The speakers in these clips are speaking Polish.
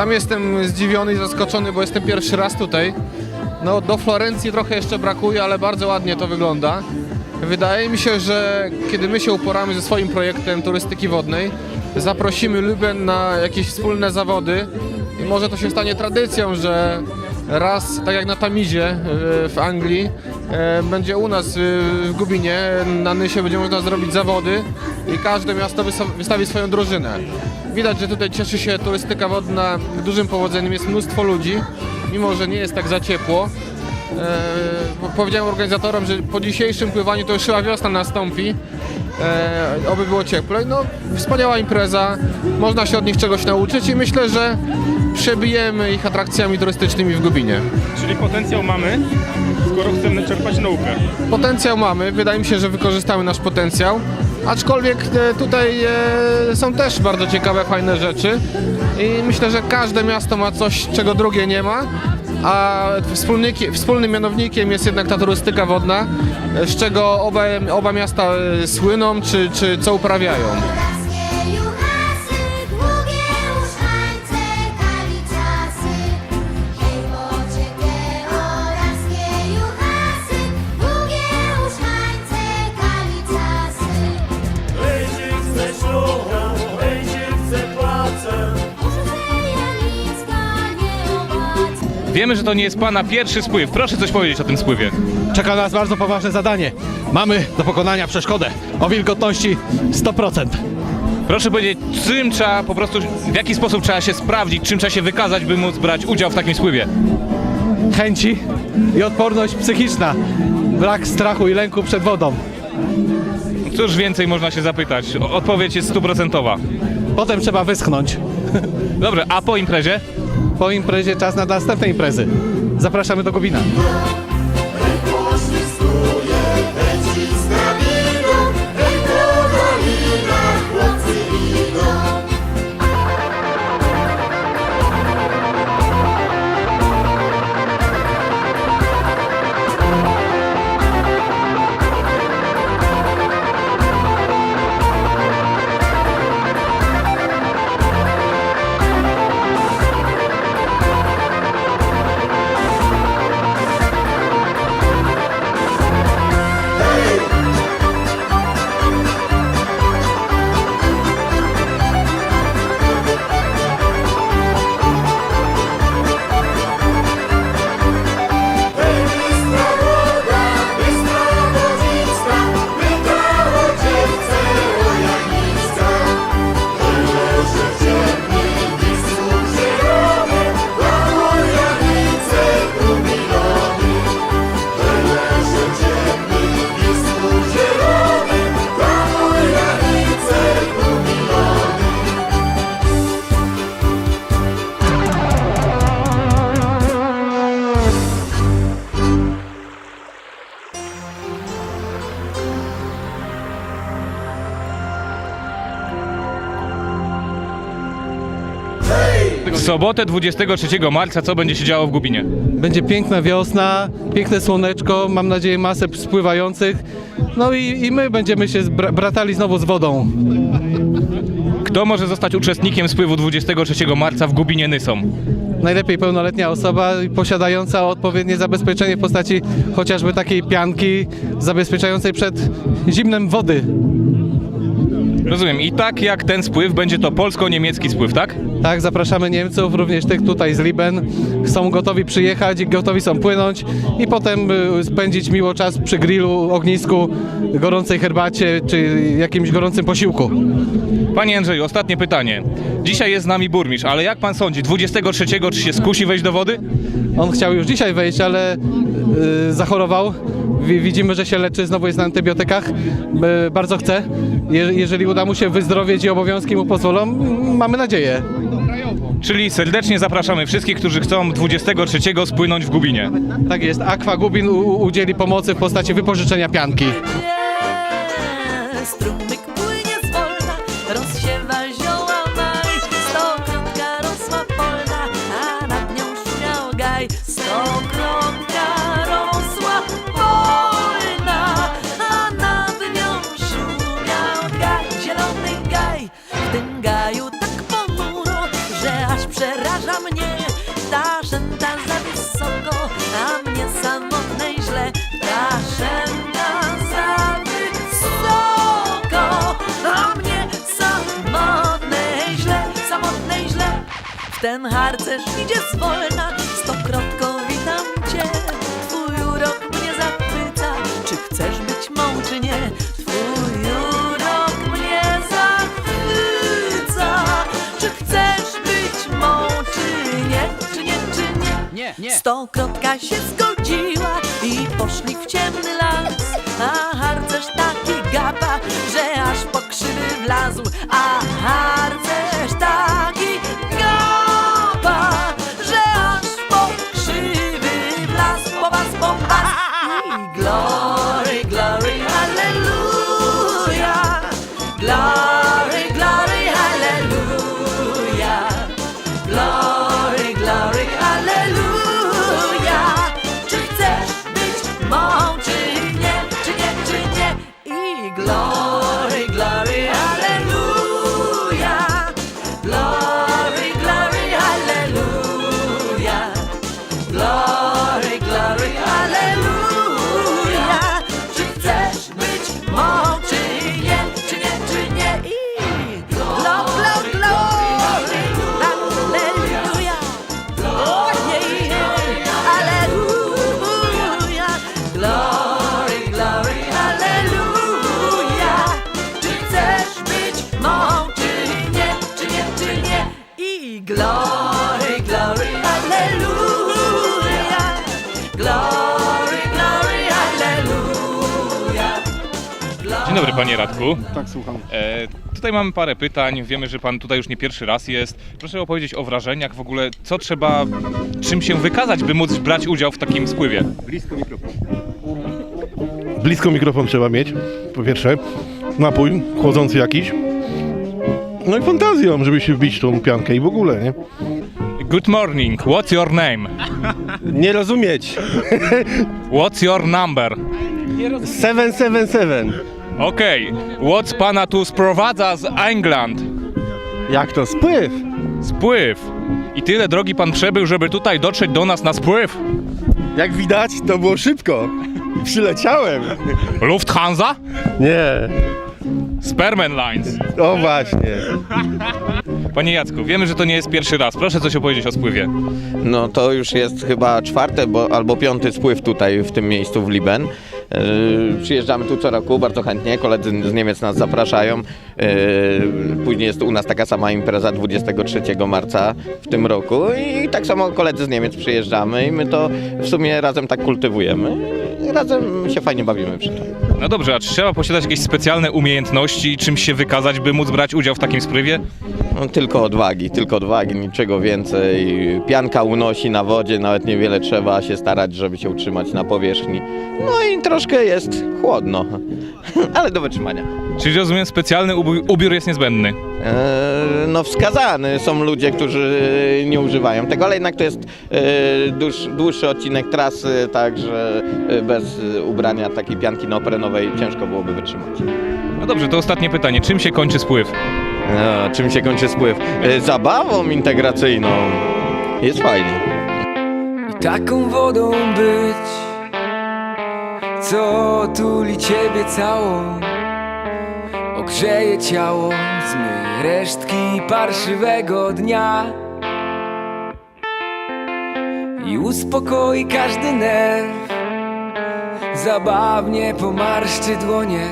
Sam jestem zdziwiony i zaskoczony, bo jestem pierwszy raz tutaj. No, do Florencji trochę jeszcze brakuje, ale bardzo ładnie to wygląda. Wydaje mi się, że kiedy my się uporamy ze swoim projektem turystyki wodnej, zaprosimy Luben na jakieś wspólne zawody i może to się stanie tradycją, że raz, tak jak na Tamizie e, w Anglii, będzie u nas e, w Gubinie, na Nysie będzie można zrobić zawody i każde miasto wystawi swoją drużynę. Widać, że tutaj cieszy się turystyka wodna dużym powodzeniem, jest mnóstwo ludzi, mimo że nie jest tak za ciepło. E, powiedziałem organizatorom, że po dzisiejszym pływaniu to już chyba wiosna nastąpi. E, oby było cieplej. No, wspaniała impreza, można się od nich czegoś nauczyć i myślę, że przebijemy ich atrakcjami turystycznymi w Gubinie. Czyli potencjał mamy, skoro chcemy czerpać naukę. Potencjał mamy, wydaje mi się, że wykorzystamy nasz potencjał, aczkolwiek e, tutaj e, są też bardzo ciekawe, fajne rzeczy i myślę, że każde miasto ma coś, czego drugie nie ma, a wspólnym mianownikiem jest jednak ta turystyka wodna, e, z czego oba, oba miasta słyną, czy, czy co uprawiają. Wiemy, że to nie jest pana pierwszy spływ. Proszę coś powiedzieć o tym spływie. Czeka nas bardzo poważne zadanie. Mamy do pokonania przeszkodę o wilgotności 100%. Proszę powiedzieć, czym trzeba po prostu, w jaki sposób trzeba się sprawdzić, czym trzeba się wykazać, by móc brać udział w takim spływie. Chęci i odporność psychiczna. Brak strachu i lęku przed wodą. Cóż więcej można się zapytać? O- Odpowiedź jest stuprocentowa. Potem trzeba wyschnąć. Dobrze, a po imprezie? Po imprezie czas na następne imprezy. Zapraszamy do Gubina. Sobotę 23 marca co będzie się działo w Gubinie? Będzie piękna wiosna, piękne słoneczko, mam nadzieję masę spływających. No i, i my będziemy się zbra- bratali znowu z wodą. Kto może zostać uczestnikiem spływu 23 marca w Gubinie Nysą? Najlepiej pełnoletnia osoba posiadająca odpowiednie zabezpieczenie w postaci chociażby takiej pianki zabezpieczającej przed zimnem wody. Rozumiem. I tak jak ten spływ, będzie to polsko-niemiecki spływ, tak? Tak, zapraszamy Niemców, również tych tutaj z Liben. Są gotowi przyjechać i gotowi są płynąć i potem y, spędzić miło czas przy grillu, ognisku, gorącej herbacie czy jakimś gorącym posiłku. Panie Andrzeju, ostatnie pytanie. Dzisiaj jest z nami burmistrz, ale jak pan sądzi, 23 czy się skusi wejść do wody? On chciał już dzisiaj wejść, ale zachorował. Wi- Widzimy, że się leczy, znowu jest na antybiotykach. Y, bardzo chce. Je, jeżeli uda mu się wyzdrowieć i obowiązki mu pozwolą, mamy nadzieję. Czyli serdecznie zapraszamy wszystkich, którzy chcą 23 spłynąć w Gubinie. Tak jest, Aqua Gubin udzieli pomocy w postaci wypożyczenia pianki. Ten harcerz idzie zwolna, stokrotko witam cię. Twój urok mnie zachwyca, czy chcesz być mą, czy nie? Twój urok mnie zachwyca, czy chcesz być mą, czy nie? Czy nie, czy nie? Nie, nie. Stokrotka się zgodziła i poszli w ciemny las. A harcerz taki gapa, że aż po krzywy wlazł. A Dzień dobry panie Radku. Tak, słucham. E, tutaj mamy parę pytań. Wiemy, że pan tutaj już nie pierwszy raz jest. Proszę opowiedzieć o wrażeniach w ogóle, co trzeba, czym się wykazać, by móc brać udział w takim spływie. Blisko mikrofon trzeba mieć, po pierwsze. Napój chłodzący jakiś. No i fantazją, żeby się wbić w tą piankę i w ogóle, nie? Good morning, what's your name? Nie rozumieć. What's your number? 777. Okej, what's pana tu sprowadza z England? Jak to? Spływ. Spływ. I tyle drogi pan przebył, żeby tutaj dotrzeć do nas na spływ? Jak widać, to było szybko. Przyleciałem. Lufthansa? Nie. Sperman Lines. O właśnie. Panie Jacku, wiemy, że to nie jest pierwszy raz. Proszę coś opowiedzieć o spływie. No to już jest chyba czwarty bo, albo piąty spływ tutaj w tym miejscu w Liben. Yy, przyjeżdżamy tu co roku bardzo chętnie, koledzy z Niemiec nas zapraszają. Yy, później jest u nas taka sama impreza 23 marca w tym roku i tak samo koledzy z Niemiec przyjeżdżamy i my to w sumie razem tak kultywujemy. I razem się fajnie bawimy przy tym. No dobrze, a czy trzeba posiadać jakieś specjalne umiejętności, czymś się wykazać, by móc brać udział w takim spływie? No, tylko odwagi, tylko odwagi, niczego więcej. Pianka unosi na wodzie, nawet niewiele trzeba się starać, żeby się utrzymać na powierzchni. No i troszkę jest chłodno, ale do wytrzymania. Czyli rozumiem, specjalny ubi- ubiór jest niezbędny. Eee, no wskazany są ludzie, którzy nie używają tego, ale jednak to jest e, dłuż, dłuższy odcinek trasy, także e, bez ubrania takiej pianki neoprenowej ciężko byłoby wytrzymać. No dobrze, to ostatnie pytanie. Czym się kończy spływ? No, czym się kończy spływ? E, zabawą integracyjną. Jest fajnie. I taką wodą być, co tuli ciebie całą, ogrzeje ciało, zmyje resztki parszywego dnia i uspokoi każdy nerw, zabawnie pomarszczy dłonie,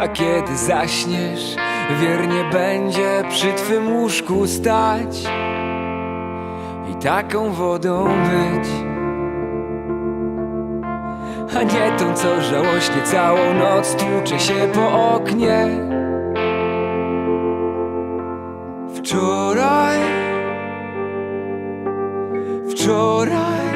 a kiedy zaśniesz, wiernie będzie przy twym łóżku stać i taką wodą być. A nie tą, co żałośnie całą noc tłucze się po oknie. Wczoraj, wczoraj.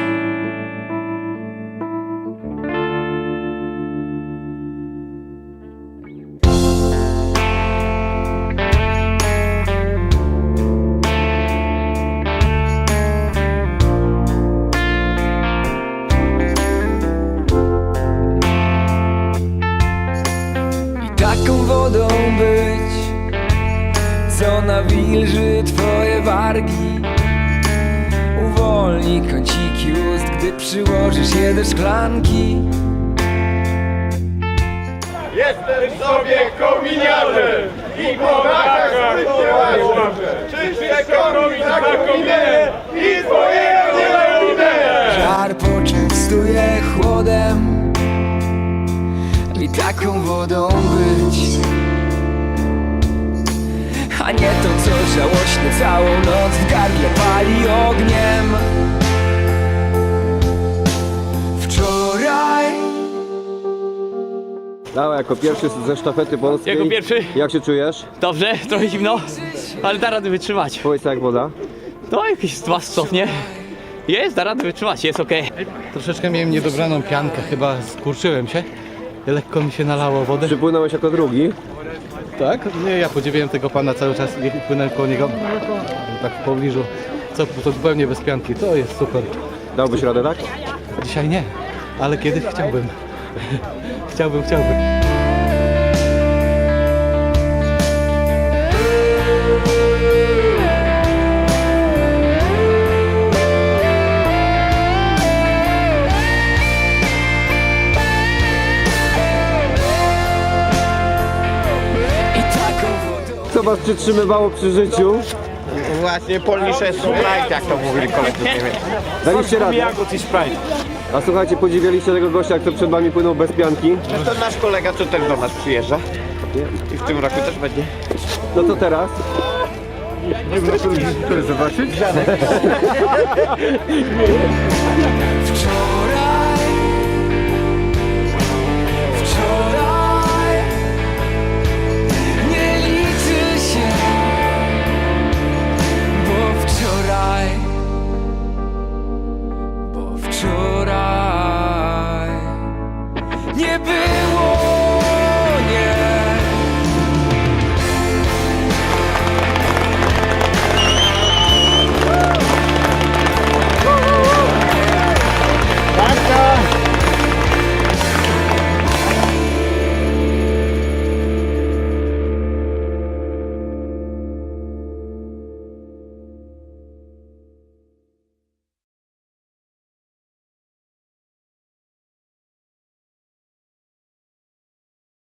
Wargi. Uwolni kąciki ust, gdy przyłożysz je do szklanki. Jestem sobie kominiarzem i po całą noc w gardle pali ogniem Wczoraj jako pierwszy ze sztafety polskiej. Jako pierwszy? Jak się czujesz? Dobrze, trochę zimno, ale da radę wytrzymać. Powiedz jak woda. To jakieś dwa stopnie. Jest, da radę wytrzymać, jest okej. Troszeczkę miałem niedobraną piankę, chyba skurczyłem się. Lekko mi się nalało wody. Przypłynąłeś jako drugi. Tak? Nie, ja podziwiałem tego pana cały czas i płynąłem koło niego. Tak w pobliżu. Co, to zupełnie bez pianki, to jest super. Dałbyś radę, tak? Dzisiaj nie, ale kiedyś chciałbym. chciałbym, chciałbym. Co was przytrzymywało przy życiu? Właśnie polnicze Sprite, jak to mówili koledzy z Niemiec. Daliście radę. A słuchajcie, podziwialiście tego gościa, kto przed wami płynął bez pianki? To nasz kolega, co też do nas przyjeżdża. I w tym roku też będzie. No to teraz? Wczoraj